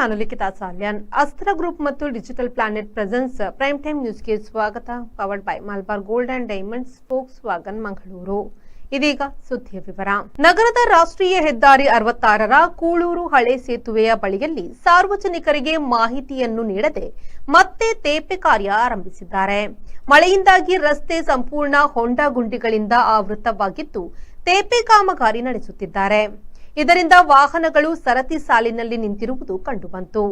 ನಾನು ಲಿಖಿತಾ ಸಾಲ್ಯಾನ್. ಅಸ್ತ್ರ ಗ್ರೂಪ್ ಮತ್ತು digital planet presence, prime time ನ್ಯೂಸ್ಗೆ ಸ್ವಾಗತ. Powered by Malabar gold and diamonds spokes wagon Mangaluru. ಇದೀಗ ಸುದ್ದಿಯ ವಿವರ. ನಗರದ ರಾಷ್ಟ್ರೀಯ ಹೆದ್ದಾರಿ ಅರವತ್ತಾರರ ಕೂಳೂರು ಹಳೆ ಸೇತುವೆಯ ಬಳಿಯಲ್ಲಿ ಸಾರ್ವಜನಿಕರಿಗೆ ಮಾಹಿತಿಯನ್ನು ನೀಡದೆ ಮತ್ತೆ ತೇಪೆ ಕಾರ್ಯ ಆರಂಭಿಸಿದ್ದಾರೆ. ಮಳೆಯಿಂದಾಗಿ ರಸ್ತೆ ಸಂಪೂರ್ಣ ಹೊಂಡ ಗುಂಡಿಗಳಿಂದ ಆವೃತವಾಗಿದ್ದು ತೇಪೆ ಕಾಮಗಾರಿ ನಡೆಸುತ್ತಿದ್ದಾರೆ. ಇದರಿಂದ ವಾಹನಗಳು ಸರತಿ ಸಾಲಿನಲ್ಲಿ ನಿಂತಿರುವುದು ಕಂಡುಬಂತು.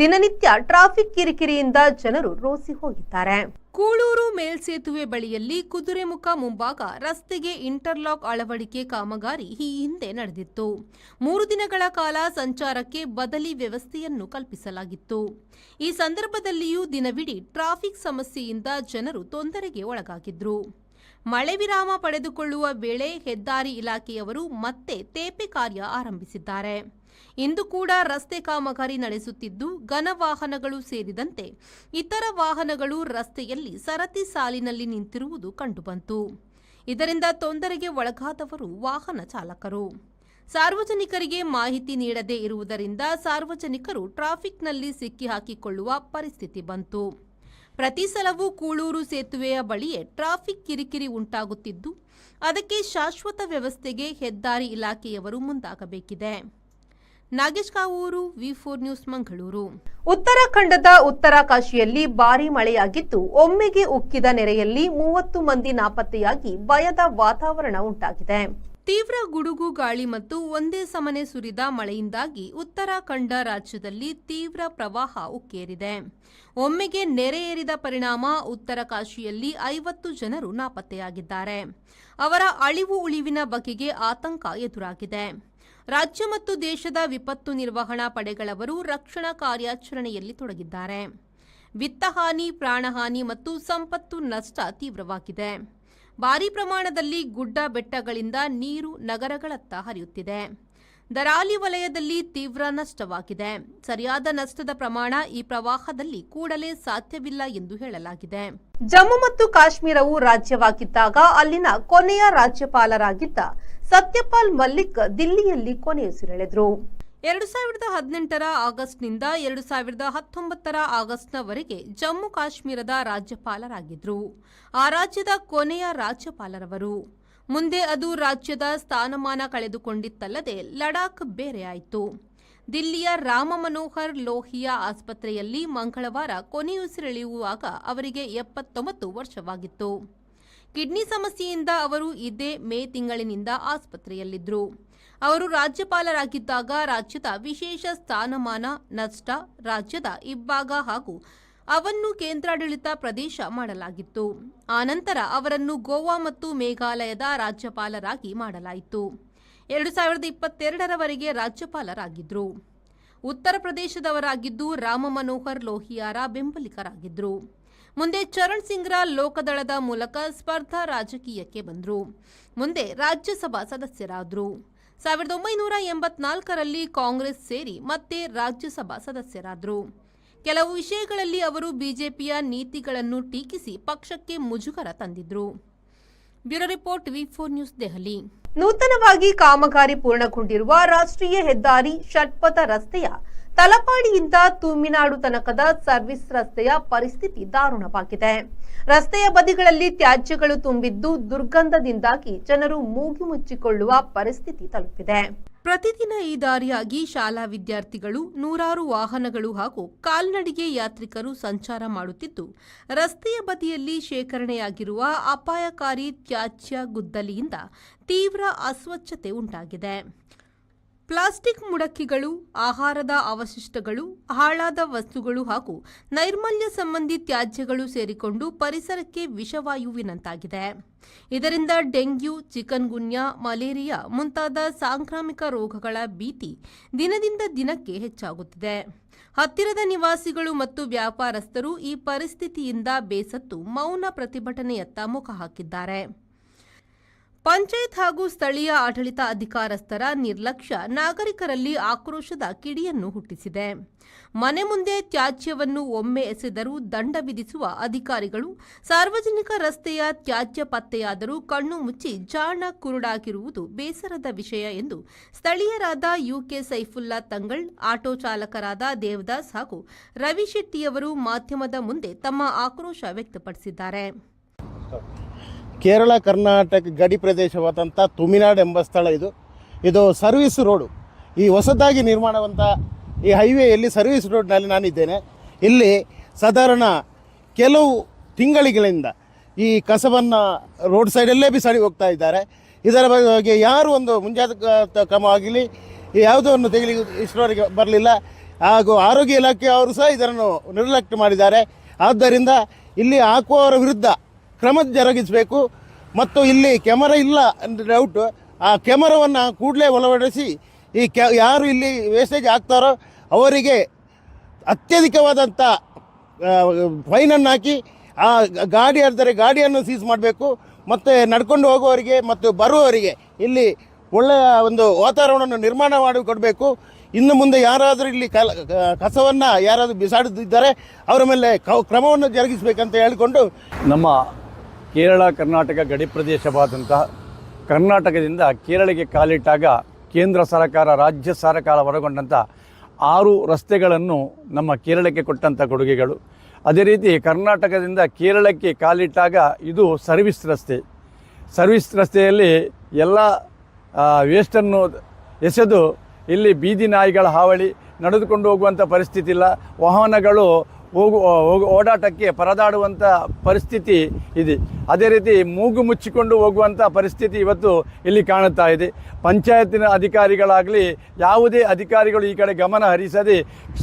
ದಿನನಿತ್ಯ ಟ್ರಾಫಿಕ್ ಕಿರಿಕಿರಿಯಿಂದ ಜನರು ರೋಸಿ ಹೋಗಿದ್ದಾರೆ. ಕೂಳೂರು ಮೇಲ್ಸೇತುವೆ ಬಳಿಯಲ್ಲಿ ಕುದುರೆಮುಖ ಮುಂಭಾಗ ರಸ್ತೆಗೆ ಇಂಟರ್ಲಾಕ್ ಅಳವಡಿಕೆ ಕಾಮಗಾರಿ ಈ ಹಿಂದೆ ನಡೆದಿತ್ತು. ಮೂರು ದಿನಗಳ ಕಾಲ ಸಂಚಾರಕ್ಕೆ ಬದಲಿ ವ್ಯವಸ್ಥೆಯನ್ನು ಕಲ್ಪಿಸಲಾಗಿತ್ತು. ಈ ಸಂದರ್ಭದಲ್ಲಿಯೂ ದಿನವಿಡೀ ಟ್ರಾಫಿಕ್ ಸಮಸ್ಯೆಯಿಂದ ಜನರು ತೊಂದರೆಗೆ ಒಳಗಾಗಿದ್ರು. ಮಳೆ ವಿರಾಮ ಪಡೆದುಕೊಳ್ಳುವ ವೇಳೆ ಹೆದ್ದಾರಿ ಇಲಾಖೆಯವರು ಮತ್ತೆ ತೇಪೆ ಕಾರ್ಯ ಆರಂಭಿಸಿದ್ದಾರೆ. ಇಂದು ಕೂಡ ರಸ್ತೆ ಕಾಮಗಾರಿ ನಡೆಸುತ್ತಿದ್ದು, ಘನ ವಾಹನಗಳು ಸೇರಿದಂತೆ ಇತರ ವಾಹನಗಳು ರಸ್ತೆಯಲ್ಲಿ ಸರತಿ ಸಾಲಿನಲ್ಲಿ ನಿಂತಿರುವುದು ಕಂಡುಬಂತು. ಇದರಿಂದ ತೊಂದರೆಗೆ ಒಳಗಾದವರು ವಾಹನ ಚಾಲಕರು. ಸಾರ್ವಜನಿಕರಿಗೆ ಮಾಹಿತಿ ನೀಡದೇ ಇರುವುದರಿಂದ ಸಾರ್ವಜನಿಕರು ಟ್ರಾಫಿಕ್ನಲ್ಲಿ ಸಿಕ್ಕಿ ಹಾಕಿಕೊಳ್ಳುವ ಪರಿಸ್ಥಿತಿ ಬಂತು. ಪ್ರತಿ ಸಲವೂ ಕೂಳೂರು ಸೇತುವೆಯ ಬಳಿಯೇ ಟ್ರಾಫಿಕ್ ಕಿರಿಕಿರಿ ಉಂಟಾಗುತ್ತಿದ್ದು, ಅದಕ್ಕೆ ಶಾಶ್ವತ ವ್ಯವಸ್ಥೆಗೆ ಹೆದ್ದಾರಿ ಇಲಾಖೆಯವರು ಮುಂದಾಗಬೇಕಿದೆ. Nagesh Kavoor V four news Mangaluru. ಉತ್ತರಾಖಂಡದ ಉತ್ತರಾಕಾಶಿಯಲ್ಲಿ ಭಾರಿ ಮಳೆಯಾಗಿದ್ದು, ಒಮ್ಮೆಗೆ ಉಕ್ಕಿದ ನೆರೆಯಲ್ಲಿ ಮೂವತ್ತು ಮಂದಿ ನಾಪತ್ತೆಯಾಗಿ ಭಯದ ವಾತಾವರಣ ಉಂಟಾಗಿದೆ. ತೀವ್ರ ಗುಡುಗು ಗಾಳಿ ಮತ್ತು ಒಂದೇ ಸಮನೆ ಸುರಿದ ಮಳೆಯಿಂದಾಗಿ ಉತ್ತರಾಖಂಡ ರಾಜ್ಯದಲ್ಲಿ ತೀವ್ರ ಪ್ರವಾಹ ಉಕ್ಕೇರಿದೆ. ಒಮ್ಮೆಗೆ ನೆರೆ ಏರಿದ ಪರಿಣಾಮ ಉತ್ತರಕಾಶಿಯಲ್ಲಿ ಐವತ್ತು ಜನರು ನಾಪತ್ತೆಯಾಗಿದ್ದಾರೆ. ಅವರ ಅಳಿವು ಉಳಿವಿನ ಬಗೆಗೆ ಆತಂಕ ಎದುರಾಗಿದೆ. ರಾಜ್ಯ ಮತ್ತು ದೇಶದ ವಿಪತ್ತು ನಿರ್ವಹಣಾ ಪಡೆಗಳವರು ರಕ್ಷಣಾ ಕಾರ್ಯಾಚರಣೆಯಲ್ಲಿ ತೊಡಗಿದ್ದಾರೆ. ವಿತ್ತಹಾನಿ, ಪ್ರಾಣಹಾನಿ ಮತ್ತು ಸಂಪತ್ತು ನಷ್ಟ ತೀವ್ರವಾಗಿದೆ. ಭಾರೀ ಪ್ರಮಾಣದಲ್ಲಿ ಗುಡ್ಡ ಬೆಟ್ಟಗಳಿಂದ ನೀರು ನಗರಗಳತ್ತ ಹರಿಯುತ್ತಿದೆ. ದರಾಲಿ ವಲಯದಲ್ಲಿ ತೀವ್ರ ನಷ್ಟವಾಗಿದೆ. ಸರಿಯಾದ ನಷ್ಟದ ಪ್ರಮಾಣ ಈ ಪ್ರವಾಹದಲ್ಲಿ ಕೂಡಲೇ ಸಾಧ್ಯವಿಲ್ಲ ಎಂದು ಹೇಳಲಾಗಿದೆ. ಜಮ್ಮು ಮತ್ತು ಕಾಶ್ಮೀರವು ರಾಜ್ಯವಾಗಿದ್ದಾಗ ಅಲ್ಲಿನ ಕೊನೆಯ ರಾಜ್ಯಪಾಲರಾಗಿದ್ದ ಸತ್ಯಪಾಲ್ ಮಲ್ಲಿಕ್ ದಿಲ್ಲಿಯಲ್ಲಿ ಕೊನೆಯುಸಿರೆಳೆದರು. ಎರಡು ಸಾವಿರದ ಹದಿನೆಂಟರ ಆಗಸ್ಟ್ನಿಂದ ಎರಡು ಸಾವಿರದ ಹತ್ತೊಂಬತ್ತರ ಆಗಸ್ಟ್ನವರೆಗೆ ಜಮ್ಮು ಕಾಶ್ಮೀರದ ರಾಜ್ಯಪಾಲರಾಗಿದ್ದರು ಆ ರಾಜ್ಯದ ಕೊನೆಯ ರಾಜ್ಯಪಾಲರವರು. ಮುಂದೆ ಅದು ರಾಜ್ಯದ ಸ್ಥಾನಮಾನ ಕಳೆದುಕೊಂಡಿತ್ತಲ್ಲದೆ ಲಡಾಖ್ ಬೇರೆಯಾಯಿತು ದಿಲ್ಲಿಯ ರಾಮ ಮನೋಹರ್ ಲೋಹಿಯಾ ಆಸ್ಪತ್ರೆಯಲ್ಲಿ ಮಂಗಳವಾರ ಕೊನೆಯುಸಿರೆಳೆಯುವಾಗ ಅವರಿಗೆ ಎಪ್ಪತ್ತೊಂಬತ್ತು ವರ್ಷವಾಗಿತ್ತು. ಕಿಡ್ನಿ ಸಮಸ್ಯೆಯಿಂದ ಅವರು ಇದೇ ಮೇ ತಿಂಗಳಿನಿಂದ ಆಸ್ಪತ್ರೆಯಲ್ಲಿದ್ದರು ಅವರು ರಾಜ್ಯಪಾಲರಾಗಿದ್ದಾಗ ರಾಜ್ಯದ ವಿಶೇಷ ಸ್ಥಾನಮಾನ, ನಷ್ಟ, ರಾಜ್ಯದ ಇಬ್ಬಾಗ ಹಾಗೂ ಅವನ್ನು ಕೇಂದ್ರಾಡಳಿತ ಪ್ರದೇಶ ಮಾಡಲಾಗಿತ್ತು. ಆನಂತರ ಅವರನ್ನು ಗೋವಾ ಮತ್ತು ಮೇಘಾಲಯದ ರಾಜ್ಯಪಾಲರಾಗಿ ಮಾಡಲಾಯಿತು. ಎರಡು ಸಾವಿರದ ಇಪ್ಪತ್ತೆರಡರವರೆಗೆ ರಾಜ್ಯಪಾಲರಾಗಿದ್ದರು ಉತ್ತರ ಪ್ರದೇಶದವರಾಗಿದ್ದು ರಾಮ ಮನೋಹರ್ ಲೋಹಿಯಾರ ಬೆಂಬಲಿಗರಾಗಿದ್ದರು ಮುಂದೆ ಚರಣ್ ಸಿಂಗ್ರ ಲೋಕದಳದ ಮೂಲಕ ಸ್ಪರ್ಧಾ ರಾಜಕೀಯಕ್ಕೆ ಬಂದರು. ಮುಂದೆ ರಾಜ್ಯಸಭಾ ಸದಸ್ಯರಾದರು. ಸಾವಿರದ ಒಂಬೈನೂರ ಎಂಬತ್ನಾಲ್ಕರಲ್ಲಿ ಕಾಂಗ್ರೆಸ್ ಸೇರಿ ಮತ್ತೆ ರಾಜ್ಯಸಭಾ ಸದಸ್ಯರಾದರು. ಕೆಲವು ವಿಷಯಗಳಲ್ಲಿ ಅವರು ಬಿಜೆಪಿಯ ನೀತಿಗಳನ್ನು ಟೀಕಿಸಿ ಪಕ್ಷಕ್ಕೆ ಮುಜುಗರ ತಂದಿದ್ರು. Bureau report V four news Delhi. ನೂತನವಾಗಿ ಕಾಮಗಾರಿ ಪೂರ್ಣಗೊಂಡಿರುವ ರಾಷ್ಟ್ರೀಯ ಹೆದ್ದಾರಿ ಷಟ್ಪಥ ರಸ್ತೆಯ ತಲಪಾಡಿಯಿಂದ ತುಮಿನಾಡು ತನಕದ ಸರ್ವಿಸ್ ರಸ್ತೆಯ ಪರಿಸ್ಥಿತಿ ದಾರುಣವಾಗಿದೆ. ರಸ್ತೆಯ ಬದಿಗಳಲ್ಲಿ ತ್ಯಾಜ್ಯಗಳು ತುಂಬಿದ್ದು ದುರ್ಗಂಧದಿಂದಾಗಿ ಜನರು ಮೂಗು ಮುಚ್ಚಿಕೊಳ್ಳುವ ಪರಿಸ್ಥಿತಿ ತಲುಪಿದೆ. ಪ್ರತಿದಿನ ಈ ದಾರಿಯಾಗಿ ಶಾಲಾ ವಿದ್ಯಾರ್ಥಿಗಳು, ನೂರಾರು ವಾಹನಗಳು ಹಾಗೂ ಕಾಲ್ನಡಿಗೆ ಯಾತ್ರಿಕರು ಸಂಚಾರ ಮಾಡುತ್ತಿದ್ದು, ರಸ್ತೆಯ ಬದಿಯಲ್ಲಿ ಶೇಖರಣೆಯಾಗಿರುವ ಅಪಾಯಕಾರಿ ತ್ಯಾಜ್ಯ ಗುದ್ದಲಿಯಿಂದ ತೀವ್ರ ಅಸ್ವಚ್ಛತೆ ಉಂಟಾಗಿದೆ. ಪ್ಲಾಸ್ಟಿಕ್ ಮುಡಕ್ಕಿಗಳು, ಆಹಾರದ ಅವಶಿಷ್ಟಗಳು, ಹಾಳಾದ ವಸ್ತುಗಳು ಹಾಗೂ ನೈರ್ಮಲ್ಯ ಸಂಬಂಧಿ ತ್ಯಾಜ್ಯಗಳು ಸೇರಿಕೊಂಡು ಪರಿಸರಕ್ಕೆ ವಿಷವಾಯುವಿನಂತಾಗಿದೆ. ಇದರಿಂದ ಡೆಂಗ್ಯೂ ಚಿಕನ್ ಗುನ್ಯಾ ಮಲೇರಿಯಾ ಮುಂತಾದ ಸಾಂಕ್ರಾಮಿಕ ರೋಗಗಳ ಭೀತಿ ದಿನದಿಂದ ದಿನಕ್ಕೆ ಹೆಚ್ಚಾಗುತ್ತಿದೆ. ಹತ್ತಿರದ ನಿವಾಸಿಗಳು ಮತ್ತು ವ್ಯಾಪಾರಸ್ಥರು ಈ ಪರಿಸ್ಥಿತಿಯಿಂದ ಬೇಸತ್ತು ಮೌನ ಪ್ರತಿಭಟನೆಯತ್ತ ಮುಖ ಹಾಕಿದ್ದಾರೆ. ಪಂಚಾಯತ್ ಹಾಗೂ ಸ್ಥಳೀಯ ಆಡಳಿತ ಅಧಿಕಾರಸ್ಥರ ನಿರ್ಲಕ್ಷ್ಯ ನಾಗರಿಕರಲ್ಲಿ ಆಕ್ರೋಶದ ಕಿಡಿಯನ್ನು ಹುಟ್ಟಿಸಿದೆ. ಮನೆ ಮುಂದೆ ತ್ಯಾಜ್ಯವನ್ನು ಒಮ್ಮೆ ಎಸೆದರೂ ದಂಡ ವಿಧಿಸುವ ಅಧಿಕಾರಿಗಳು, ಸಾರ್ವಜನಿಕ ರಸ್ತೆಯ ತ್ಯಾಜ್ಯ ಪತ್ತೆಯಾದರೂ ಕಣ್ಣು ಮುಚ್ಚಿ ಜಾಣ ಕುರುಡಾಗಿರುವುದು ಬೇಸರದ ವಿಷಯ ಎಂದು ಸ್ಥಳೀಯರಾದ ಯುಕೆ ಸೈಫುಲ್ಲಾ ತಂಗಳ್, ಆಟೋ ಚಾಲಕರಾದ ದೇವದಾಸ್ ಹಾಗೂ ರವಿಶೆಟ್ಟಿಯವರು ಮಾಧ್ಯಮದ ಮುಂದೆ ತಮ್ಮ ಆಕ್ರೋಶ ವ್ಯಕ್ತಪಡಿಸಿದ್ದಾರೆ. ಕೇರಳ, ಕರ್ನಾಟಕ ಗಡಿ ಪ್ರದೇಶವಾದಂಥ ತುಮಿನಾಡು ಎಂಬ ಸ್ಥಳ ಇದು. ಇದು ಸರ್ವಿಸ್ ರೋಡು. ಈ ಹೊಸದಾಗಿ ನಿರ್ಮಾಣವಂಥ ಈ ಹೈವೇಯಲ್ಲಿ ಸರ್ವಿಸ್ ರೋಡ್ನಲ್ಲಿ ನಾನಿದ್ದೇನೆ. ಇಲ್ಲಿ ಸಾಧಾರಣ ಕೆಲವು ತಿಂಗಳಿಗಳಿಂದ ಈ ಕಸವನ್ನು ರೋಡ್ ಸೈಡಲ್ಲೇ ಬಿಸಾಡಿ ಹೋಗ್ತಾ ಇದ್ದಾರೆ. ಇದರ ಬಗ್ಗೆ ಯಾರು ಒಂದು ಮುಂಜಾಗ್ರತಾ ಕ್ರಮ ಆಗಲಿ, ಯಾವುದೋ ಒಂದು ತೆಗಲಿ ಇಷ್ಟರವರೆಗೆ ಬರಲಿಲ್ಲ. ಹಾಗೂ ಆರೋಗ್ಯ ಇಲಾಖೆಯವರು ಸಹ ಇದನ್ನು ನಿರ್ಲಕ್ಷ್ಯ ಮಾಡಿದ್ದಾರೆ. ಆದ್ದರಿಂದ ಇಲ್ಲಿ ಹಾಕುವವರ ವಿರುದ್ಧ ಕ್ರಮ ಜರುಗಿಸಬೇಕು. ಮತ್ತು ಇಲ್ಲಿ ಕ್ಯಾಮರಾ ಇಲ್ಲ ಅಂದರೆ ಡೌಟ್ ಆ ಕ್ಯಾಮರಾವನ್ನು ಕೂಡಲೇ ಒಳವಡಿಸಿ ಈ ಕ್ಯಾ, ಯಾರು ಇಲ್ಲಿ ವೇಸ್ಟೇಜ್ ಆಗ್ತಾರೋ ಅವರಿಗೆ ಅತ್ಯಧಿಕವಾದಂಥ ಫೈನನ್ನು ಹಾಕಿ ಆ ಗಾಡಿ ಹರಿದರೆ ಗಾಡಿಯನ್ನು ಸೀಸ್ ಮಾಡಬೇಕು. ಮತ್ತು ನಡ್ಕೊಂಡು ಹೋಗುವವರಿಗೆ ಮತ್ತು ಬರುವವರಿಗೆ ಇಲ್ಲಿ ಒಳ್ಳೆಯ ಒಂದು ವಾತಾವರಣವನ್ನು ನಿರ್ಮಾಣ ಮಾಡಿ ಕೊಡಬೇಕು. ಇನ್ನು ಮುಂದೆ ಯಾರಾದರೂ ಇಲ್ಲಿ ಕಲ ಕಸವನ್ನು ಯಾರಾದರೂ ಬಿಸಾಡುತ್ತಿದ್ದಾರೆ, ಅವರ ಮೇಲೆ ಕ್ರಮವನ್ನು ಜರುಗಿಸಬೇಕಂತ ಹೇಳಿಕೊಂಡು ನಮ್ಮ ಕೇರಳ, ಕರ್ನಾಟಕ ಗಡಿ ಪ್ರದೇಶವಾದಂತಹ ಕರ್ನಾಟಕದಿಂದ ಕೇರಳಕ್ಕೆ ಕಾಲಿಟ್ಟಾಗ ಕೇಂದ್ರ ಸರ್ಕಾರ, ರಾಜ್ಯ ಸರ್ಕಾರ ಹೊರಗೊಂಡಂಥ ಆರು ರಸ್ತೆಗಳನ್ನು ನಮ್ಮ ಕೇರಳಕ್ಕೆ ಕೊಟ್ಟಂಥ ಕೊಡುಗೆಗಳು. ಅದೇ ರೀತಿ ಕರ್ನಾಟಕದಿಂದ ಕೇರಳಕ್ಕೆ ಕಾಲಿಟ್ಟಾಗ ಇದು ಸರ್ವಿಸ್ ರಸ್ತೆ. ಸರ್ವಿಸ್ ರಸ್ತೆಯಲ್ಲಿ ಎಲ್ಲ ವೇಸ್ಟನ್ನು ಎಸೆದು ಇಲ್ಲಿ ಬೀದಿ ನಾಯಿಗಳ ಹಾವಳಿ ನಡೆದುಕೊಂಡು ಹೋಗುವಂಥ ಪರಿಸ್ಥಿತಿ ಇಲ್ಲ. ವಾಹನಗಳು ಹೋಗು ಹೋಗು, ಓಡಾಟಕ್ಕೆ ಪರದಾಡುವಂಥ ಪರಿಸ್ಥಿತಿ ಇದೆ. ಅದೇ ರೀತಿ ಮೂಗು ಮುಚ್ಚಿಕೊಂಡು ಹೋಗುವಂಥ ಪರಿಸ್ಥಿತಿ ಇವತ್ತು ಇಲ್ಲಿ ಕಾಣುತ್ತಾ ಇದೆ. ಪಂಚಾಯತಿನ ಅಧಿಕಾರಿಗಳಾಗಲಿ, ಯಾವುದೇ ಅಧಿಕಾರಿಗಳು ಈ ಕಡೆ ಗಮನ ಹರಿಸದೆ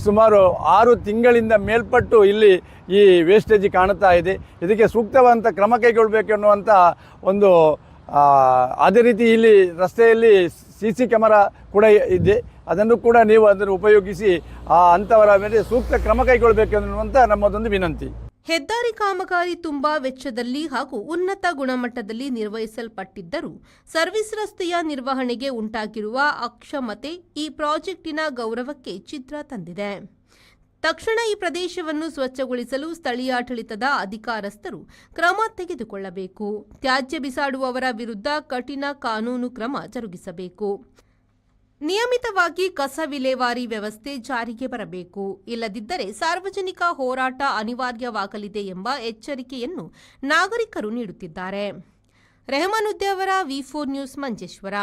ಸುಮಾರು ಆರು ತಿಂಗಳಿಂದ ಮೇಲ್ಪಟ್ಟು ಇಲ್ಲಿ ಈ ವೇಸ್ಟೇಜ್ ಕಾಣುತ್ತಾ ಇದೆ. ಇದಕ್ಕೆ ಸೂಕ್ತವಾದಂಥ ಕ್ರಮ ಕೈಗೊಳ್ಳಬೇಕು ಅನ್ನುವಂಥ ಒಂದು ಅದೇ ರೀತಿ ಇಲ್ಲಿ ರಸ್ತೆಯಲ್ಲಿ ಸಿ ಸಿ ಕ್ಯಾಮರಾ ಕೂಡ ಇದೆ. ಅದನ್ನು ಕೂಡ ನೀವು ಅದನ್ನು ಉಪಯೋಗಿಸಿ ಆ ಅಂಥವರ ಮೇಲೆ ಸೂಕ್ತ ಕ್ರಮ ಕೈಗೊಳ್ಳಬೇಕು ಅನ್ನುವಂಥ ನಮ್ಮದೊಂದು ವಿನಂತಿ. ಹೆದ್ದಾರಿ ಕಾಮಗಾರಿ ತುಂಬಾ ವೆಚ್ಚದಲ್ಲಿ ಹಾಗೂ ಉನ್ನತ ಗುಣಮಟ್ಟದಲ್ಲಿ ನಿರ್ವಹಿಸಲ್ಪಟ್ಟಿದ್ದರೂ ಸರ್ವಿಸ್ ರಸ್ತೆಯ ನಿರ್ವಹಣೆಗೆ ಉಂಟಾಗಿರುವ ಅಕ್ಷಮತೆ ಈ ಪ್ರಾಜೆಕ್ಟಿನ ಗೌರವಕ್ಕೆ ಚಿತ್ರ ತಂದಿದೆ. ತಕ್ಷಣ ಈ ಪ್ರದೇಶವನ್ನು ಸ್ವಚ್ಛಗೊಳಿಸಲು ಸ್ಥಳೀಯಾಡಳಿತದ ಅಧಿಕಾರಸ್ಥರು ಕ್ರಮ ತೆಗೆದುಕೊಳ್ಳಬೇಕು. ತ್ಯಾಜ್ಯ ಬಿಸಾಡುವವರ ವಿರುದ್ಧ ಕಠಿಣ ಕಾನೂನು ಕ್ರಮ ಜರುಗಿಸಬೇಕು. ನಿಯಮಿತವಾಗಿ ಕಸ ವಿಲೇವಾರಿ ವ್ಯವಸ್ಥೆ ಜಾರಿಗೆ ಬರಬೇಕು. ಇಲ್ಲದಿದ್ದರೆ ಸಾರ್ವಜನಿಕ ಹೋರಾಟ ಅನಿವಾರ್ಯವಾಗಲಿದೆ ಎಂಬ ಎಚ್ಚರಿಕೆಯನ್ನು ನಾಗರಿಕರು ನೀಡುತ್ತಿದ್ದಾರೆ. Rehmanudde V four news Manjeshwar.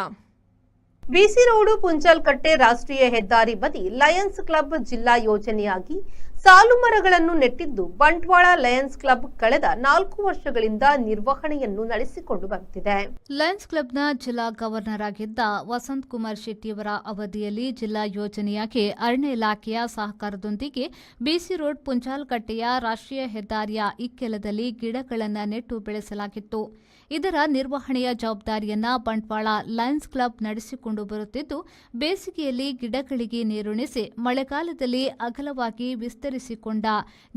BC road Punchalkatte ರಾಷ್ಟ್ರೀಯ ಹೆದ್ದಾರಿ ಬದಿ ಲಯನ್ಸ್ ಕ್ಲಬ್ ಜಿಲ್ಲಾ ಯೋಜನೆಯಾಗಿ ಸಾಲು ಮರಗಳನ್ನು ನೆಟ್ಟಿದ್ದು ಬಂಟ್ವಾಳ ಲಯನ್ಸ್ ಕ್ಲಬ್ ಕಳೆದ ನಾಲ್ಕು ವರ್ಷಗಳಿಂದ ನಿರ್ವಹಣೆಯನ್ನು ನಡೆಸಿಕೊಂಡು ಬರುತ್ತಿದೆ ಲಯನ್ಸ್ ಕ್ಲಬ್ನ ಜಿಲ್ಲಾ ಗವರ್ನರ್ ಆಗಿದ್ದ ವಸಂತ್ ಕುಮಾರ್ ಶೆಟ್ಟಿಯವರ ಅವಧಿಯಲ್ಲಿ ಜಿಲ್ಲಾ ಯೋಜನೆಯಾಗಿ ಅರಣ್ಯ ಇಲಾಖೆಯ ಸಹಕಾರದೊಂದಿಗೆ ಬಿಸಿ ರೋಡ್ ಪುಂಚಾಲ್ಕಟ್ಟೆಯ ರಾಷ್ಟ್ರೀಯ ಹೆದ್ದಾರಿಯ ಇಕ್ಕೆಲದಲ್ಲಿ ಗಿಡಗಳನ್ನು ನೆಟ್ಟು ಬೆಳೆಸಲಾಗಿತ್ತು. ಇದರ ನಿರ್ವಹಣೆಯ ಜವಾಬ್ದಾರಿಯನ್ನ ಬಂಟ್ವಾಳ ಲಯನ್ಸ್ ಕ್ಲಬ್ ನಡೆಸಿಕೊಂಡು ಬರುತ್ತಿದ್ದು, ಬೇಸಿಗೆಯಲ್ಲಿ ಗಿಡಗಳಿಗೆ ನೀರುಣಿಸಿ ಮಳೆಗಾಲದಲ್ಲಿ ಅಗಲವಾಗಿ ವಿಸ್ತರಿಸಿಕೊಂಡ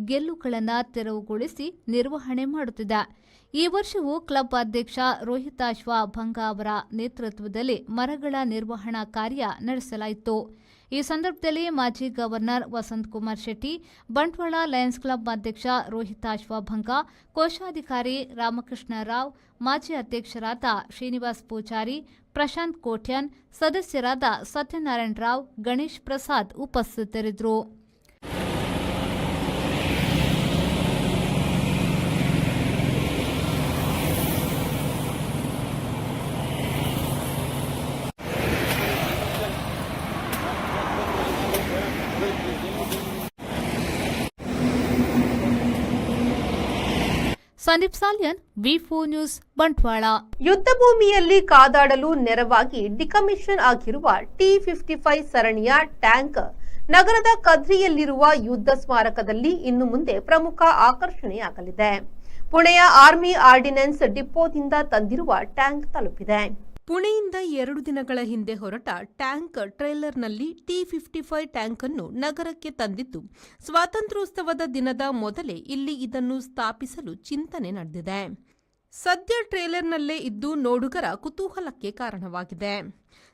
ಗೆಲ್ಲುಗಳನ್ನು ತೆರವುಗೊಳಿಸಿ ನಿರ್ವಹಣೆ ಮಾಡುತ್ತಿದೆ. ಈ ವರ್ಷವೂ ಕ್ಲಬ್ ಅಧ್ಯಕ್ಷ ರೋಹಿತಾಶ್ವ ಭಂಗ ಅವರ ನೇತೃತ್ವದಲ್ಲಿ ಮರಗಳ ನಿರ್ವಹಣಾ ಕಾರ್ಯ ನಡೆಸಲಾಯಿತು. ಈ ಸಂದರ್ಭದಲ್ಲಿ ಮಾಜಿ governor Vasanth Kumar Shetty, Bantwal lions club ಅಧ್ಯಕ್ಷ ರೋಹಿತಾಶ್ವ ಭಂಗ ಕೋಶಾಧಿಕಾರಿ ರಾಮಕೃಷ್ಣ ರಾವ್, ಮಾಜಿ ಅಧ್ಯಕ್ಷರಾದ ಶ್ರೀನಿವಾಸ್ ಪೂಜಾರಿ, ಪ್ರಶಾಂತ್ ಕೋಟ್ಯಾನ್, ಸದಸ್ಯರಾದ ಸತ್ಯನಾರಾಯಣ ರಾವ್, ಗಣೇಶ್ ಪ್ರಸಾದ್ ಉಪಸ್ಥಿತರಿದ್ದರು. Sandeep Salian V four news Bantwal. ಯುದ್ಧ ಭೂಮಿಯಲ್ಲಿ ಕಾದಾಡಲು ನೆರವಾಗಿ ಡಿಕಮಿಷನ್ ಆಗಿರುವ ಟಿ ಫಿಫ್ಟಿ ಫೈವ್ ಸರಣಿಯ ಟ್ಯಾಂಕ್ ನಗರದ ಕದ್ರಿಯಲ್ಲಿರುವ ಯುದ್ಧ ಸ್ಮಾರಕದಲ್ಲಿ ಇನ್ನು ಮುಂದೆ ಪ್ರಮುಖ ಆಕರ್ಷಣೆಯಾಗಲಿದೆ. ಪುಣೆಯ ಆರ್ಮಿ ಆರ್ಡಿನೆನ್ಸ್ ಡಿಪೋದಿಂದ ತಂದಿರುವ ಟ್ಯಾಂಕ್ ತಲುಪಿದೆ. ಪುಣೆಯಿಂದ ಎರಡು ದಿನಗಳ ಹಿಂದೆ ಹೊರಟ ಟ್ಯಾಂಕ್ ಟ್ರೇಲರ್ನಲ್ಲಿ ಟಿ ಫಿಫ್ಟಿ ಫೈವ್ ಟ್ಯಾಂಕ್ ಅನ್ನು ನಗರಕ್ಕೆ ತಂದಿದ್ದು ಸ್ವಾತಂತ್ರ್ಯೋತ್ಸವದ ದಿನದ ಮೊದಲೇ ಇಲ್ಲಿ ಇದನ್ನು ಸ್ಥಾಪಿಸಲು ಚಿಂತನೆ ನಡೆದಿದೆ. ಸದ್ಯ ಟ್ರೇಲರ್ನಲ್ಲೇ ಇದ್ದು ನೋಡುಗರ ಕುತೂಹಲಕ್ಕೆ ಕಾರಣವಾಗಿದೆ.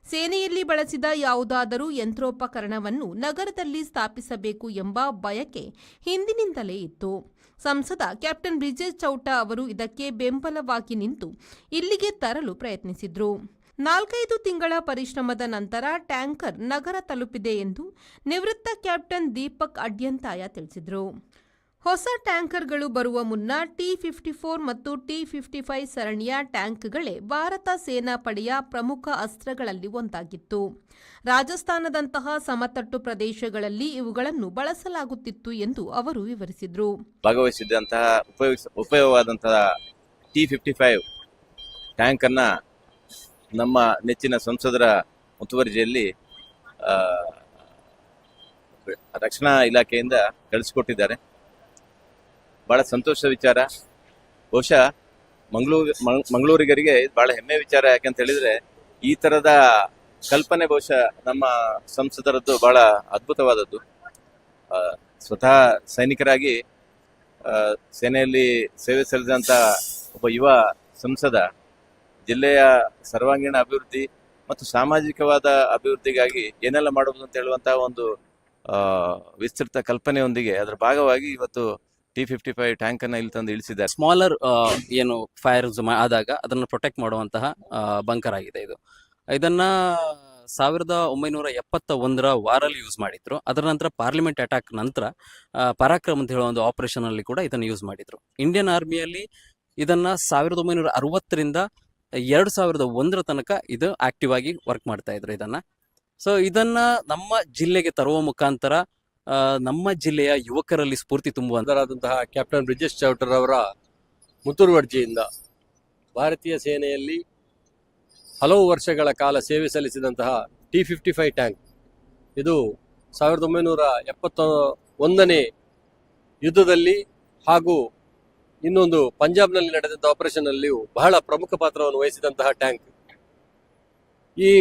ಸೇನೆಯಲ್ಲಿ ಬಳಸಿದ ಯಾವುದಾದರೂ ಯಂತ್ರೋಪಕರಣವನ್ನು ನಗರದಲ್ಲಿ ಸ್ಥಾಪಿಸಬೇಕು ಎಂಬ ಬಯಕೆ ಹಿಂದಿನಿಂದಲೇ ಇತ್ತು. ಸಂಸದ ಕ್ಯಾಪ್ಟನ್ ಬ್ರಿಜೇಶ್ ಚೌಟಾ ಅವರು ಇದಕ್ಕೆ ಬೆಂಬಲವಾಗಿ ನಿಂತು ಇಲ್ಲಿಗೆ ತರಲು ಪ್ರಯತ್ನಿಸಿದ್ರು. ನಾಲ್ಕೈದು ತಿಂಗಳ ಪರಿಶ್ರಮದ ನಂತರ ಟ್ಯಾಂಕರ್ ನಗರ ತಲುಪಿದೆ ಎಂದು ನಿವೃತ್ತ ಕ್ಯಾಪ್ಟನ್ ದೀಪಕ್ ಅಡ್ಯಂತಾಯ ತಿಳಿಸಿದರು. ಹೊಸ ಟ್ಯಾಂಕರ್ಗಳು ಬರುವ ಮುನ್ನ ಟಿ ಫಿಫ್ಟಿ ಫೋರ್ ಮತ್ತು ಟಿ ಫಿಫ್ಟಿ ಫೈವ್ ಸರಣಿಯ ಟ್ಯಾಂಕ್ಗಳೇ ಭಾರತ ಸೇನಾ ಪಡೆಯ ಪ್ರಮುಖ ಅಸ್ತ್ರಗಳಲ್ಲಿ ಒಂದಾಗಿತ್ತು. ರಾಜಸ್ಥಾನದಂತಹ ಸಮತಟ್ಟು ಪ್ರದೇಶಗಳಲ್ಲಿ ಇವುಗಳನ್ನು ಬಳಸಲಾಗುತ್ತಿತ್ತು ಎಂದು ಅವರು ವಿವರಿಸಿದರು. ಭಾಗವಹಿಸಿದಂತಹ ಉಪಯೋಗವಾದಂತಹ ಟಿ ಫಿಫ್ಟಿ ಫೈವ್ ಟ್ಯಾಂಕನ್ನು ನಮ್ಮ ನೆಚ್ಚಿನ ಸಂಸದರ ಮುತುವರ್ಜಿಯಲ್ಲಿ ರಕ್ಷಣಾ ಇಲಾಖೆಯಿಂದ ಕಳಿಸ್ಕೊಟ್ಟಿದ್ದಾರೆ. ಬಹಳ ಸಂತೋಷದ ವಿಚಾರ. ಬಹುಶಃ ಮಂಗಳೂರು ಮಂಗಳೂರಿಗರಿಗೆ ಬಹಳ ಹೆಮ್ಮೆ ವಿಚಾರ ಯಾಕಂತ ಹೇಳಿದ್ರೆ, ಈ ತರದ ಕಲ್ಪನೆ ಬಹುಶಃ ನಮ್ಮ ಸಂಸದರದ್ದು ಬಹಳ ಅದ್ಭುತವಾದದ್ದು. ಸ್ವತಃ ಸೈನಿಕರಾಗಿ ಸೇನೆಯಲ್ಲಿ ಸೇವೆ ಸಲ್ಲಿಸಿದಂಥ ಒಬ್ಬ ಯುವ ಸಂಸದ, ಜಿಲ್ಲೆಯ ಸರ್ವಾಂಗೀಣ ಅಭಿವೃದ್ಧಿ ಮತ್ತು ಸಾಮಾಜಿಕವಾದ ಅಭಿವೃದ್ಧಿಗಾಗಿ ಏನೆಲ್ಲ ಮಾಡಬಹುದು ಅಂತ ಹೇಳುವಂತಹ ಒಂದು ವಿಸ್ತೃತ ಕಲ್ಪನೆಯೊಂದಿಗೆ ಅದರ ಭಾಗವಾಗಿ ಇವತ್ತು ಟಿ ಫಿಫ್ಟಿ ಫೈವ್ ಟ್ಯಾಂಕ್ ಅನ್ನ ಇಲ್ಲಿ ತಂದು ಇಳಿಸಿದ್ದಾರೆ. ಸ್ಮಾಲರ್ ಏನು ಫೈರ್ ಆದಾಗ ಅದನ್ನು ಪ್ರೊಟೆಕ್ಟ್ ಮಾಡುವಂತಹ ಬಂಕರ್ ಆಗಿದೆ ಇದು. ಇದನ್ನ ಸಾವಿರದ ಒಂಬೈನೂರ ಎಪ್ಪತ್ತ ಒಂದರ ವಾರಲ್ಲಿ ಯೂಸ್ ಮಾಡಿದ್ರು. ಅದರ ನಂತರ ಪಾರ್ಲಿಮೆಂಟ್ ಅಟ್ಯಾಕ್ ನಂತರ ಪರಾಕ್ರಮ್ ಅಂತ ಹೇಳೋ ಒಂದು ಆಪರೇಷನ್ ಅಲ್ಲಿ ಕೂಡ ಇದನ್ನು ಯೂಸ್ ಮಾಡಿದ್ರು. ಇಂಡಿಯನ್ ಆರ್ಮಿಯಲ್ಲಿ ಇದನ್ನ ಸಾವಿರದ ಒಂಬೈನೂರ ಅರವತ್ತರಿಂದ ಎರಡು ಸಾವಿರದ ಒಂದರ ತನಕ ಇದು ಆಕ್ಟಿವ್ ಆಗಿ ವರ್ಕ್ ಮಾಡ್ತಾ ಇದ್ರು ಇದನ್ನ. ಸೊ ಇದನ್ನ ನಮ್ಮ ಜಿಲ್ಲೆಗೆ ತರುವ ಮುಖಾಂತರ ನಮ್ಮ ಜಿಲ್ಲೆಯ ಯುವಕರಲ್ಲಿ ಸ್ಫೂರ್ತಿ ತುಂಬುವಂತರಾದಂತಹ ಕ್ಯಾಪ್ಟನ್ ಬ್ರಿಜೇಶ್ ಚೌಟರ್ ಅವರ ಮುತುರ್ವರ್ಜಿಯಿಂದ ಭಾರತೀಯ ಸೇನೆಯಲ್ಲಿ ಹಲವು ವರ್ಷಗಳ ಕಾಲ ಸೇವೆ ಸಲ್ಲಿಸಿದಂತಹ ಟಿ ಫಿಫ್ಟಿ ಫೈವ್ ಟ್ಯಾಂಕ್. ಇದು ಸಾವಿರದ ಒಂಬೈನೂರ ಎಪ್ಪತ್ತ ಒಂದನೇ ಯುದ್ಧದಲ್ಲಿ ಹಾಗೂ ಇನ್ನೊಂದು ಪಂಜಾಬ್ನಲ್ಲಿ ನಡೆದಂತಹ ಆಪರೇಷನ್ ಅಲ್ಲಿಯೂ ಬಹಳ ಪ್ರಮುಖ ಪಾತ್ರವನ್ನು ವಹಿಸಿದಂತಹ ಟ್ಯಾಂಕ್. ಈ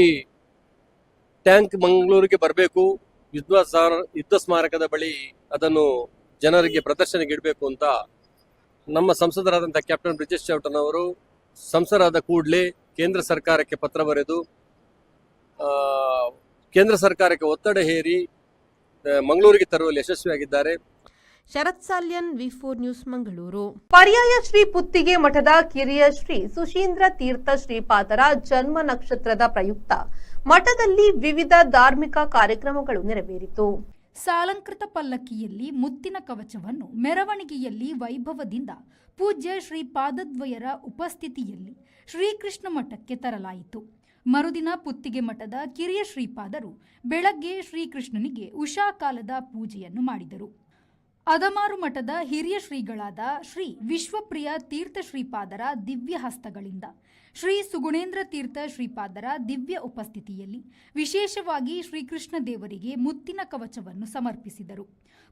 ಟ್ಯಾಂಕ್ ಮಂಗಳೂರಿಗೆ ಬರಬೇಕು. ಯುದ್ಧ ಯುದ್ಧ ಸ್ಮಾರಕದ ಬಳಿ ಅದನ್ನು ಜನರಿಗೆ ಪ್ರದರ್ಶನಕ್ಕೆ ಇಡಬೇಕು ಅಂತ ನಮ್ಮ ಸಂಸದರಾದಂಥ ಕ್ಯಾಪ್ಟನ್ ಬ್ರಿಜೇಶ್ ಚೌಟನ್ ಅವರು ಸಂಸದರಾದ ಕೂಡಲೇ ಕೇಂದ್ರ ಸರ್ಕಾರಕ್ಕೆ ಪತ್ರ ಬರೆದು ಕೇಂದ್ರ ಸರ್ಕಾರಕ್ಕೆ ಒತ್ತಡ ಹೇರಿ ಮಂಗಳೂರಿಗೆ ತರುವಲ್ಲಿ ಯಶಸ್ವಿಯಾಗಿದ್ದಾರೆ. Sharath Salian V four news Mangaluru. ಪರ್ಯಾಯ ಶ್ರೀ ಪುತ್ತಿಗೆ ಮಠದ ಕಿರಿಯ ಶ್ರೀ ಸುಶೀಂದ್ರ ತೀರ್ಥ ಶ್ರೀಪಾದರ ಜನ್ಮ ನಕ್ಷತ್ರದ ಪ್ರಯುಕ್ತ ಮಠದಲ್ಲಿ ವಿವಿಧ ಧಾರ್ಮಿಕ ಕಾರ್ಯಕ್ರಮಗಳು ನೆರವೇರಿತು. ಸಾಲಂಕೃತ ಪಲ್ಲಕ್ಕಿಯಲ್ಲಿ ಮುತ್ತಿನ ಕವಚವನ್ನು ಮೆರವಣಿಗೆಯಲ್ಲಿ ವೈಭವದಿಂದ ಪೂಜ್ಯ ಶ್ರೀ ಪಾದದ್ವಯರ ಉಪಸ್ಥಿತಿಯಲ್ಲಿ ಶ್ರೀಕೃಷ್ಣ ಮಠಕ್ಕೆ ತರಲಾಯಿತು. ಮರುದಿನ ಪುತ್ತಿಗೆ ಮಠದ ಕಿರಿಯ ಶ್ರೀಪಾದರು ಬೆಳಗ್ಗೆ ಶ್ರೀಕೃಷ್ಣನಿಗೆ ಉಷಾಕಾಲದ ಪೂಜೆಯನ್ನು ಮಾಡಿದರು. ಅದಮಾರು ಮಠದ ಹಿರಿಯ ಶ್ರೀಗಳಾದ ಶ್ರೀ ವಿಶ್ವಪ್ರಿಯ ತೀರ್ಥ ಶ್ರೀಪಾದರ ದಿವ್ಯ ಹಸ್ತಗಳಿಂದ, ಶ್ರೀ ಸುಗುಣೇಂದ್ರ ತೀರ್ಥ ಶ್ರೀಪಾದರ ದಿವ್ಯ ಉಪಸ್ಥಿತಿಯಲ್ಲಿ ವಿಶೇಷವಾಗಿ ಶ್ರೀಕೃಷ್ಣ ದೇವರಿಗೆ ಮುತ್ತಿನ ಕವಚವನ್ನು ಸಮರ್ಪಿಸಿದರು.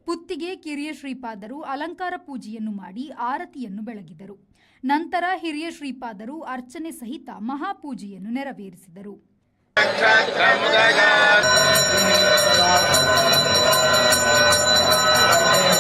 ಪುತ್ತಿಗೆ ಕಿರಿಯ ಶ್ರೀಪಾದರು ಅಲಂಕಾರ ಪೂಜೆಯನ್ನು ಮಾಡಿ ಆರತಿಯನ್ನು ಬೆಳಗಿದರು. ನಂತರ ಹಿರಿಯ ಶ್ರೀಪಾದರು ಅರ್ಚನೆ ಸಹಿತ ಮಹಾಪೂಜೆಯನ್ನು ನೆರವೇರಿಸಿದರು.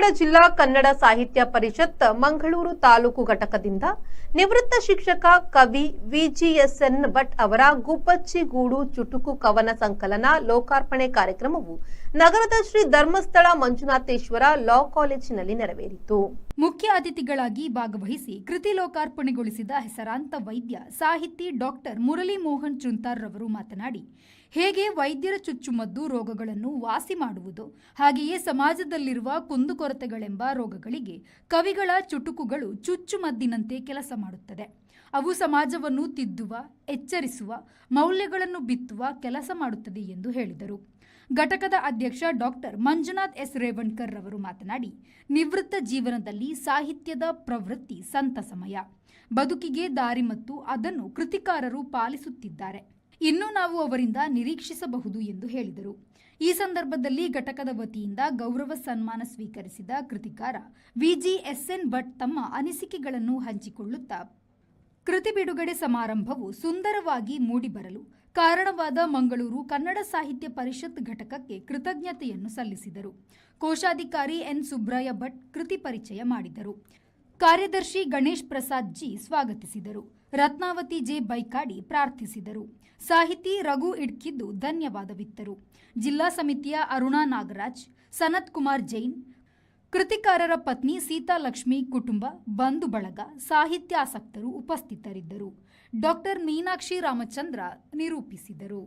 ಕನ್ನಡ ಜಿಲ್ಲಾ ಕನ್ನಡ ಸಾಹಿತ್ಯ ಪರಿಷತ್ ಮಂಗಳೂರು ತಾಲೂಕು ಘಟಕದಿಂದ ನಿವೃತ್ತ ಶಿಕ್ಷಕ ಕವಿ ವಿಜಿಎಸ್ಎನ್ ಭಟ್ ಅವರ ಗುಬ್ಬಚ್ಚಿಗೂಡು ಚುಟುಕು ಕವನ ಸಂಕಲನ ಲೋಕಾರ್ಪಣೆ ಕಾರ್ಯಕ್ರಮವು ನಗರದ ಶ್ರೀ ಧರ್ಮಸ್ಥಳ ಮಂಜುನಾಥೇಶ್ವರ ಲಾ ಕಾಲೇಜಿನಲ್ಲಿ ನೆರವೇರಿತು. ಮುಖ್ಯ ಅತಿಥಿಗಳಾಗಿ ಭಾಗವಹಿಸಿ ಕೃತಿ ಲೋಕಾರ್ಪಣೆಗೊಳಿಸಿದ ಹೆಸರಾಂತ ವೈದ್ಯ ಸಾಹಿತಿ ಡಾಕ್ಟರ್ ಮುರಳಿ ಮೋಹನ್ ಚುಂತಾರ್ ರವರು ಮಾತನಾಡಿ, ಹೇಗೆ ವೈದ್ಯರ ಚುಚ್ಚುಮದ್ದು ರೋಗಗಳನ್ನು ವಾಸಿ ಮಾಡುವುದು, ಹಾಗೆಯೇ ಸಮಾಜದಲ್ಲಿರುವ ಕುಂದುಕೊರತೆಗಳೆಂಬ ರೋಗಗಳಿಗೆ ಕವಿಗಳ ಚುಟುಕುಗಳು ಚುಚ್ಚುಮದ್ದಿನಂತೆ ಕೆಲಸ ಮಾಡುತ್ತದೆ. ಅವು ಸಮಾಜವನ್ನು ತಿದ್ದುವ, ಎಚ್ಚರಿಸುವ, ಮೌಲ್ಯಗಳನ್ನು ಬಿತ್ತುವ ಕೆಲಸ ಮಾಡುತ್ತದೆ ಎಂದು ಹೇಳಿದರು. ಘಟಕದ ಅಧ್ಯಕ್ಷ ಡಾಕ್ಟರ್ ಮಂಜುನಾಥ್ ಎಸ್ ರೇವಣ್ಕರ್ ರವರು ಮಾತನಾಡಿ, ನಿವೃತ್ತ ಜೀವನದಲ್ಲಿ ಸಾಹಿತ್ಯದ ಪ್ರವೃತ್ತಿ ಸಂತಸಮಯ ಬದುಕಿಗೆ ದಾರಿ ಮತ್ತು ಅದನ್ನು ಕೃತಿಕಾರರು ಪಾಲಿಸುತ್ತಿದ್ದಾರೆ. ಇನ್ನು ನಾವು ಅವರಿಂದ ನಿರೀಕ್ಷಿಸಬಹುದು ಎಂದು ಹೇಳಿದರು. ಈ ಸಂದರ್ಭದಲ್ಲಿ ಘಟಕದ ವತಿಯಿಂದ ಗೌರವ ಸನ್ಮಾನ ಸ್ವೀಕರಿಸಿದ ಕೃತಿಕಾರ ವಿಜಿಎಸ್ಎನ್ ಭಟ್ ತಮ್ಮ ಅನಿಸಿಕೆಗಳನ್ನು ಹಂಚಿಕೊಳ್ಳುತ್ತಾ, ಕೃತಿ ಬಿಡುಗಡೆ ಸಮಾರಂಭವು ಸುಂದರವಾಗಿ ಮೂಡಿಬರಲು ಕಾರಣವಾದ ಮಂಗಳೂರು ಕನ್ನಡ ಸಾಹಿತ್ಯ ಪರಿಷತ್ ಘಟಕಕ್ಕೆ ಕೃತಜ್ಞತೆಯನ್ನು ಸಲ್ಲಿಸಿದರು. ಕೋಶಾಧಿಕಾರಿ ಎನ್. ಸುಬ್ರಾಯ ಭಟ್ ಕೃತಿ ಪರಿಚಯ ಮಾಡಿದರು. ಕಾರ್ಯದರ್ಶಿ ಗಣೇಶ್ ಪ್ರಸಾದ್ ಜಿ ಸ್ವಾಗತಿಸಿದರು. ರತ್ನಾವತಿ ಜೆ ಬೈಕಾಡಿ ಪ್ರಾರ್ಥಿಸಿದರು. ಸಾಹಿತಿ ರಘು ಇಡ್ಕಿದ್ದು ಧನ್ಯವಾದವಿತ್ತರು. ಜಿಲ್ಲಾ ಸಮಿತಿಯ ಅರುಣಾ ನಾಗರಾಜ್, ಸನತ್ ಕುಮಾರ್ ಜೈನ್, ಕೃತಿಕಾರರ ಪತ್ನಿ ಸೀತಾಲಕ್ಷ್ಮಿ ಕುಟುಂಬ, ಬಂಧು ಬಳಗ, ಸಾಹಿತ್ಯಾಸಕ್ತರು ಉಪಸ್ಥಿತರಿದ್ದರು. ಡಾಕ್ಟರ್ ಮೀನಾಕ್ಷಿ ರಾಮಚಂದ್ರ ನಿರೂಪಿಸಿದರು.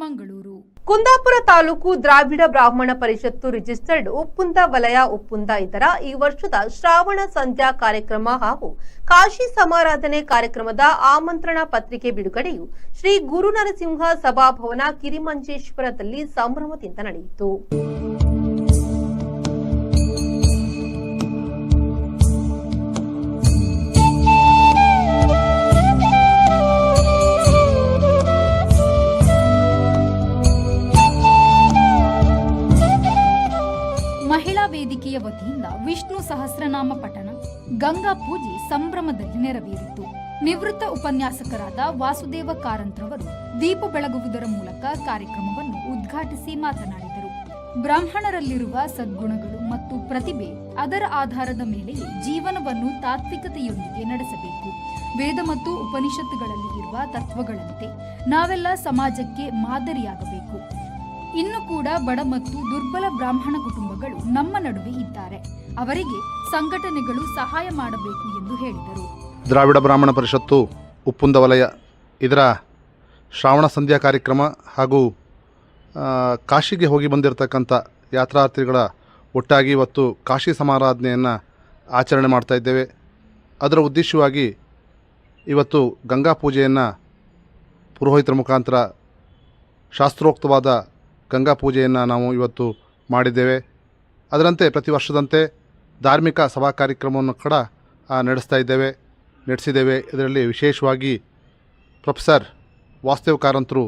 ಮಂಗಳೂರು. ಕುಂದಾಪುರ ತಾಲೂಕು ದ್ರಾವಿಡ ಬ್ರಾಹ್ಮಣ ಪರಿಷತ್ತು ರಿಜಿಸ್ಟರ್ಡ್ ಉಪ್ಪುಂದ ವಲಯ ಉಪ್ಪುಂದ ಇದರ ಈ ವರ್ಷದ ಶ್ರಾವಣ ಸಂಧ್ಯಾ ಕಾರ್ಯಕ್ರಮ ಹಾಗೂ ಕಾಶಿ ಸಮಾರಾಧನೆ ಕಾರ್ಯಕ್ರಮದ ಆಮಂತ್ರಣ ಪತ್ರಿಕೆ ಬಿಡುಗಡೆಯು ಶ್ರೀ ಗುರುನರಸಿಂಹ ಸಭಾಭವನ ಕಿರಿಮಂಜೇಶ್ವರದಲ್ಲಿ ಸಂಭ್ರಮದಿಂದ ನಡೆಯಿತು. ಗಂಗಾ ಪೂಜೆ ಸಂಭ್ರಮದಲ್ಲಿ ನೆರವೇರಿತು. ನಿವೃತ್ತ ಉಪನ್ಯಾಸಕರಾದ ವಾಸುದೇವ ಕಾರಂತ್ರವರು ದೀಪ ಬೆಳಗುವುದರ ಮೂಲಕ ಕಾರ್ಯಕ್ರಮವನ್ನು ಉದ್ಘಾಟಿಸಿ ಮಾತನಾಡಿದರು. ಬ್ರಾಹ್ಮಣರಲ್ಲಿರುವ ಸದ್ಗುಣಗಳು ಮತ್ತು ಪ್ರತಿಭೆ ಅದರ ಆಧಾರದ ಮೇಲೆಯೇ ಜೀವನವನ್ನು ತಾತ್ವಿಕತೆಯೊಂದಿಗೆ ನಡೆಸಬೇಕು. ವೇದ ಮತ್ತು ಉಪನಿಷತ್ತುಗಳಲ್ಲಿ ಇರುವ ತತ್ವಗಳಂತೆ ನಾವೆಲ್ಲ ಸಮಾಜಕ್ಕೆ ಮಾದರಿಯಾಗಬೇಕು. ಇನ್ನು ಕೂಡ ಬಡ ಮತ್ತು ದುರ್ಬಲ ಬ್ರಾಹ್ಮಣ ಕುಟುಂಬಗಳು ನಮ್ಮ ನಡುವೆ ಇದ್ದಾರೆ. ಅವರಿಗೆ ಸಂಘಟನೆಗಳು ಸಹಾಯ ಮಾಡಬೇಕು ಎಂದು ಹೇಳಿದರು. ದ್ರಾವಿಡ ಬ್ರಾಹ್ಮಣ ಪರಿಷತ್ತು, ಉಪ್ಪುಂದ ವಲಯ, ಇದರ ಶ್ರಾವಣ ಸಂಧ್ಯಾ ಕಾರ್ಯಕ್ರಮ ಹಾಗೂ ಕಾಶಿಗೆ ಹೋಗಿ ಬಂದಿರತಕ್ಕಂಥ ಯಾತ್ರಾರ್ಥಿಗಳ ಒಟ್ಟಾಗಿ ಇವತ್ತು ಕಾಶಿ ಸಮಾರಾಧನೆಯನ್ನು ಆಚರಣೆ ಮಾಡ್ತಾ ಇದ್ದೇವೆ. ಅದರ ಉದ್ದೇಶವಾಗಿ ಇವತ್ತು ಗಂಗಾ ಪೂಜೆಯನ್ನು ಪುರೋಹಿತರ ಮುಖಾಂತರ ಶಾಸ್ತ್ರೋಕ್ತವಾದ ಗಂಗಾ ಪೂಜೆಯನ್ನು ನಾವು ಇವತ್ತು ಮಾಡಿದ್ದೇವೆ. ಅದರಂತೆ ಪ್ರತಿ ವರ್ಷದಂತೆ ಧಾರ್ಮಿಕ ಸಭಾ ಕಾರ್ಯಕ್ರಮವನ್ನು ಕೂಡ ನಡೆಸ್ತಾ ಇದ್ದೇವೆ, ನಡೆಸಿದ್ದೇವೆ. ಇದರಲ್ಲಿ ವಿಶೇಷವಾಗಿ ಪ್ರೊಫೆಸರ್ ವಾಸ್ತವ ಕಾರಂತರು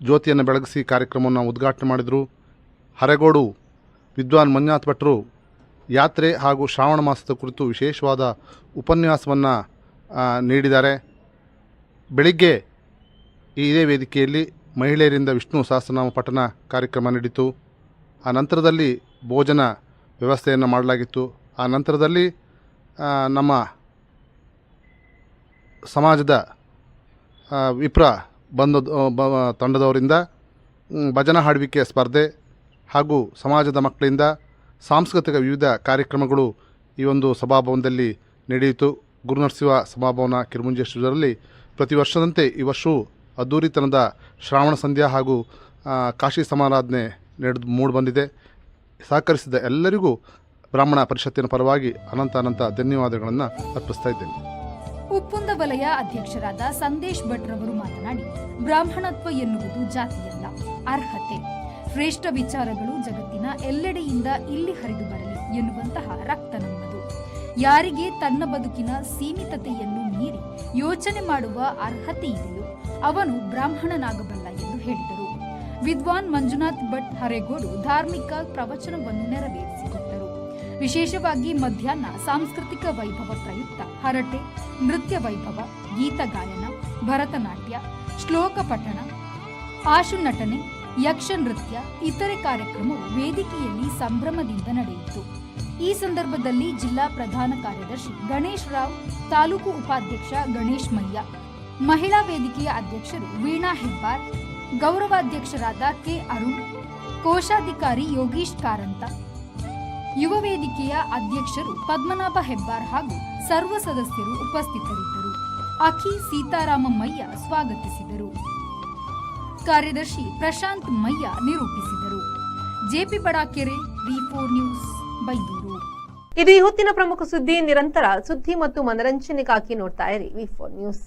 ಜ್ಯೋತಿಯನ್ನು ಬೆಳಗಿಸಿ ಕಾರ್ಯಕ್ರಮವನ್ನು ಉದ್ಘಾಟನೆ ಮಾಡಿದರು. ಹರೆಗೋಡು ವಿದ್ವಾನ್ ಮಂಜುನಾಥ್ ಭಟ್ರು ಯಾತ್ರೆ ಹಾಗೂ ಶ್ರಾವಣ ಮಾಸದ ಕುರಿತು ವಿಶೇಷವಾದ ಉಪನ್ಯಾಸವನ್ನು ನೀಡಿದ್ದಾರೆ. ಬೆಳಿಗ್ಗೆ ಇದೇ ವೇದಿಕೆಯಲ್ಲಿ ಮಹಿಳೆಯರಿಂದ ವಿಷ್ಣು ಸಹಸ್ರನಾಮ ಪಠಣ ಕಾರ್ಯಕ್ರಮ ನಡೀತು. ಆ ನಂತರದಲ್ಲಿ ಭೋಜನ ವ್ಯವಸ್ಥೆಯನ್ನು ಮಾಡಲಾಗಿತ್ತು. ಆ ನಂತರದಲ್ಲಿ ನಮ್ಮ ಸಮಾಜದ ವಿಪ್ರ ಬಂದ ತಂಡದವರಿಂದ ಭಜನಾ ಹಾಡುವಿಕೆ ಸ್ಪರ್ಧೆ ಹಾಗೂ ಸಮಾಜದ ಮಕ್ಕಳಿಂದ ಸಾಂಸ್ಕೃತಿಕ ವಿವಿಧ ಕಾರ್ಯಕ್ರಮಗಳು ಈ ಒಂದು ಸಭಾಭವನದಲ್ಲಿ ನಡೆಯಿತು. ಗುರುನರಸಿಂಹ ಸಭಾಭವನ ಕಿರುಮುಂಜೇಶ್ವರದಲ್ಲಿ ಪ್ರತಿ ವರ್ಷದಂತೆ ಈ ವರ್ಷವೂ ಅದ್ದೂರಿತನದ ಶ್ರಾವಣ ಸಂಧ್ಯಾ ಹಾಗೂ ಕಾಶಿ ಸಮಾರಾಧನೆ ನಡೆದು ಮೂಡಿ ಬಂದಿದೆ ಸಹಕರಿಸಿದ ಎಲ್ಲರಿಗೂ ಬ್ರಾಹ್ಮಣ ಪರಿಷತ್ತಿನ ಪರವಾಗಿ ಅನಂತ ಅನಂತ ಧನ್ಯವಾದಗಳನ್ನು ಅರ್ಪಿಸ್ತಾ ಇದ್ದೇನೆ. ಉಪ್ಪುಂದ ವಲಯ ಅಧ್ಯಕ್ಷರಾದ ಸಂದೇಶ್ ಭಟ್ ರವರು ಮಾತನಾಡಿ, ಬ್ರಾಹ್ಮಣತ್ವ ಎನ್ನುವುದು ಜಾತಿಯಲ್ಲ, ಅರ್ಹತೆ. ಶ್ರೇಷ್ಠ ವಿಚಾರಗಳು ಜಗತ್ತಿನ ಎಲ್ಲೆಡೆಯಿಂದ ಇಲ್ಲಿ ಹರಿದು ಬರಲಿ ಎನ್ನುವಂತಹ ರಕ್ತ ನಮ್ಮದು. ಯಾರಿಗೆ ತನ್ನ ಬದುಕಿನ ಸೀಮಿತತೆಯನ್ನು ಮೀರಿ ಯೋಚನೆ ಮಾಡುವ ಅರ್ಹತೆ ಇದೆಯೋ, ಅವನು ಬ್ರಾಹ್ಮಣನಾಗಬಲ್ಲ ಎಂದು ಹೇಳಿದರು. ವಿದ್ವಾನ್ ಮಂಜುನಾಥ್ ಭಟ್ ಹರೇಗೋಡು ಧಾರ್ಮಿಕ ಪ್ರವಚನವನ್ನು ನೆರವೇರಿಸಿಕೊಟ್ಟರು. ವಿಶೇಷವಾಗಿ ಮಧ್ಯಾಹ್ನ ಸಾಂಸ್ಕೃತಿಕ ವೈಭವ ಪ್ರಯುಕ್ತ ಹರಟೆ, ನೃತ್ಯ ವೈಭವ ಗೀತಗಾಯನ ಭರತನಾಟ್ಯ, ಶ್ಲೋಕ ಪಠಣ, ಆಶು ನಟನೆ, ಯಕ್ಷ ನೃತ್ಯ, ಇತರೆ ಕಾರ್ಯಕ್ರಮವು ವೇದಿಕೆಯಲ್ಲಿ ಸಂಭ್ರಮದಿಂದ ನಡೆಯಿತು. ಈ ಸಂದರ್ಭದಲ್ಲಿ ಜಿಲ್ಲಾ ಪ್ರಧಾನ ಕಾರ್ಯದರ್ಶಿ ಗಣೇಶ್ ರಾವ್, ತಾಲೂಕು ಉಪಾಧ್ಯಕ್ಷ ಗಣೇಶ್ ಮಯ್ಯ ಮಹಿಳಾ ವೇದಿಕೆಯ ಅಧ್ಯಕ್ಷರು ವೀಣಾ ಹೆಬ್ಬಾರ್ ಗೌರವಾಧ್ಯಕ್ಷರಾದ ಕೆ ಅರುಣ್, ಕೋಶಾಧಿಕಾರಿ ಯೋಗೀಶ್ ಕಾರಂತ, ಯುವ ವೇದಿಕೆಯ ಅಧ್ಯಕ್ಷರು ಪದ್ಮನಾಭ ಹೆಬ್ಬಾರ್ ಹಾಗೂ ಸರ್ವ ಸದಸ್ಯರು ಉಪಸ್ಥಿತರಿದ್ದರು. ಅಖಿ ಸೀತಾರಾಮಯ್ಯ ಸ್ವಾಗತಿಸಿದರು. ಕಾರ್ಯದರ್ಶಿ ಪ್ರಶಾಂತ್ ಮಯ್ಯ ನಿರೂಪಿಸಿದರು. JP Badakere, V four news, Byndoor. ಇದು ಹೊತ್ತಿನ ಪ್ರಮುಖ ಸುದ್ದಿ. ನಿರಂತರ ಸುದ್ದಿ ಮತ್ತು ಮನರಂಜನೆಗಾಗಿ ನೋಡ್ತಾ ಇರಿ ವಿ ಫೋರ್ ನ್ಯೂಸ್.